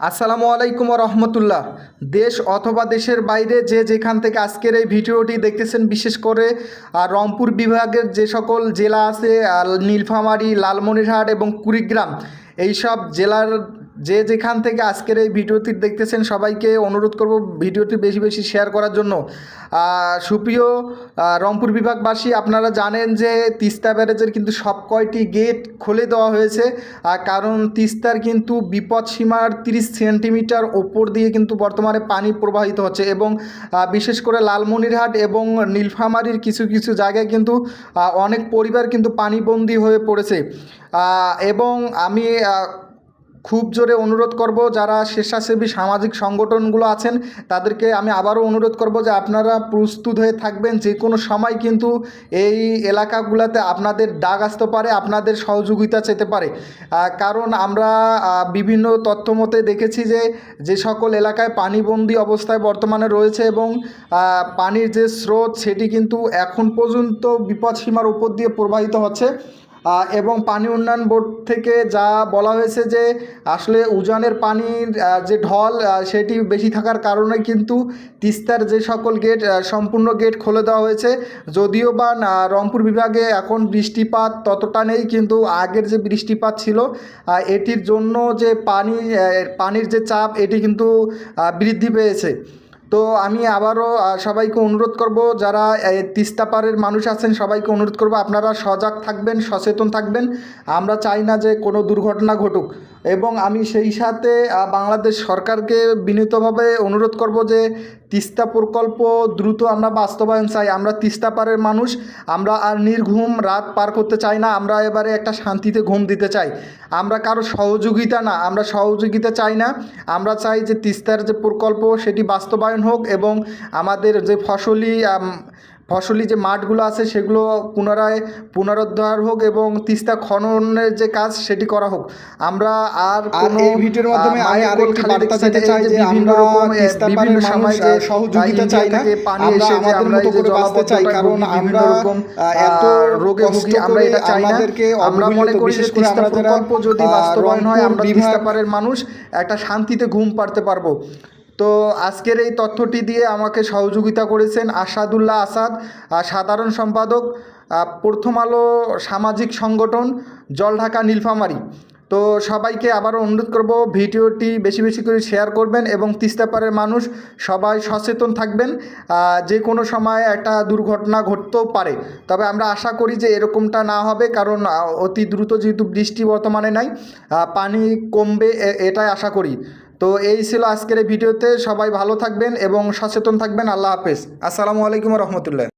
আসসালামু আলাইকুম রহমতুল্লাহ দেশ অথবা দেশের বাইরে যে যেখান থেকে আজকের এই ভিডিওটি দেখতেছেন, বিশেষ করে রংপুর বিভাগের যে সকল জেলা আছে নীলফামারী, লালমনিরহাট এবং কুড়িগ্রাম, এইসব জেলার যে যেখান থেকে আজকের এই ভিডিওটি দেখতেছেন সবাইকে অনুরোধ করব ভিডিওটি বেশি বেশি শেয়ার করার জন্য। সুপ্রিয় রংপুর বিভাগবাসী, আপনারা জানেন যে তিস্তা ব্যারেজের কিন্তু সব কয়টি গেট খুলে দেওয়া হয়েছে কারণ তিস্তার কিন্তু বিপদ সীমার তিরিশ সেন্টিমিটার ওপর দিয়ে কিন্তু বর্তমানে পানি প্রবাহিত হচ্ছে এবং বিশেষ করে লালমনিরহাট এবং নীলফামারীর কিছু কিছু জায়গায় কিন্তু অনেক পরিবার কিন্তু পানিবন্দী হয়ে পড়েছে। এবং আমি খুব জোরে অনুরোধ করব যারা স্বেচ্ছাসেবী সামাজিক সংগঠনগুলো আছেন, তাদেরকে আমি আবারও অনুরোধ করব যে আপনারা প্রস্তুত হয়ে থাকবেন। যে কোনো সময় কিন্তু এই এলাকাগুলোতে আপনাদের ডাক আসতে পারে, আপনাদের সহযোগিতা চেতে পারে। কারণ আমরা বিভিন্ন তথ্য মতে দেখেছি যে যে সকল এলাকায় পানিবন্দী অবস্থায় বর্তমানে রয়েছে এবং পানির যে স্রোত সেটি কিন্তু এখন পর্যন্ত বিপদসীমার উপর দিয়ে প্রবাহিত হচ্ছে। এবং পানি উন্নয়ন বোর্ড থেকে যা বলা হয়েছে যে আসলে উজানের পানির যে ঢল সেটি বেশি থাকার কারণে কিন্তু তিস্তার যে সকল গেট সম্পূর্ণ গেট খুলে দেওয়া হয়েছে। যদিও বা রংপুর বিভাগে এখন বৃষ্টিপাত ততটা নেই, কিন্তু আগের যে বৃষ্টিপাত ছিল এটির জন্য যে পানি পানির যে চাপ, এটি কিন্তু বৃদ্ধি পেয়েছে। তো আমি আবারও সবাইকে অনুরোধ করব, যারা তিস্তাপাড়ের তিস্তা পাড়ের মানুষ আছেন, সবাইকে অনুরোধ করব, আপনারা সজাগ থাকবেন, সচেতন থাকবেন। আমরা চাই না যে কোনো দুর্ঘটনা ঘটুক। এবং আমি সেই সাথে বাংলাদেশ সরকারকে বিনীতভাবে অনুরোধ করব যে, তিস্তা প্রকল্প দ্রুত আমরা বাস্তবায়ন চাই। আমরা তিস্তা পারের মানুষ, আমরা আর নির্ঘুম রাত পার করতে চাই না, আমরা এবারে একটা শান্তিতে ঘুম দিতে চাই। আমরা কারও সহযোগিতা না, আমরা সহযোগিতা চাই না। আমরা চাই যে তিস্তার যে প্রকল্প, সেটি বাস্তবায়ন হোক এবং আমাদের যে ফসলি ফসলি যে মাঠগুলো আছে সেগুলো পুনরায় পুনরুদ্ধার হোক এবং তিস্তা খননের যে কাজ সেটি করা হোক আমরা আর কোনো এই ভিডিওর মাধ্যমে আমি আরেকটি বার্তা দিতে চাই যে আমরা তিস্তা পাড়ের সময় যে সহযোগিতা চাই না। পানি এসে যে আমাদের আমরা মতো এই যে করে বাঁচতে চাই, কারণ আমরা, রকম এত রোগে ভুগি আমরা এটা চাই না আমাদেরকে আমরা মনে করি যে বিশেষ করে তিস্তা প্রকল্প যদি বাস্তবায়ন হয় আমরা তিস্তা পাড়ের মানুষ একটা শান্তিতে ঘুম পাড়তে পারব তো আজকের এই তথ্যটি দিয়ে আমাকে সহযোগিতা করেছেন আসাদুল্লাহ আসাদ সাধারণ সম্পাদক প্রথম আলো সামাজিক সংগঠন জলঢাকা নীলফামারী। তো সবাইকে আবারও অনুরোধ করব, ভিডিওটি বেশি বেশি করে শেয়ার করবেন এবং তিস্তাপাড়ের মানুষ সবাই সচেতন থাকবেন যে কোনো সময় একটা দুর্ঘটনা ঘটতেও পারে। তবে আমরা আশা করি যে এরকমটা না হবে, কারণ অতি দ্রুত যেহেতু বৃষ্টি বর্তমানে নাই পানি কমবে এটাই আশা করি। তো এই ছিল আজকের ভিডিওতে। সবাই ভালো থাকবেন এবং সচেতন থাকবেন। আল্লাহ হাফেজ। আসসালামু আলাইকুম রহমতুল্লাহ।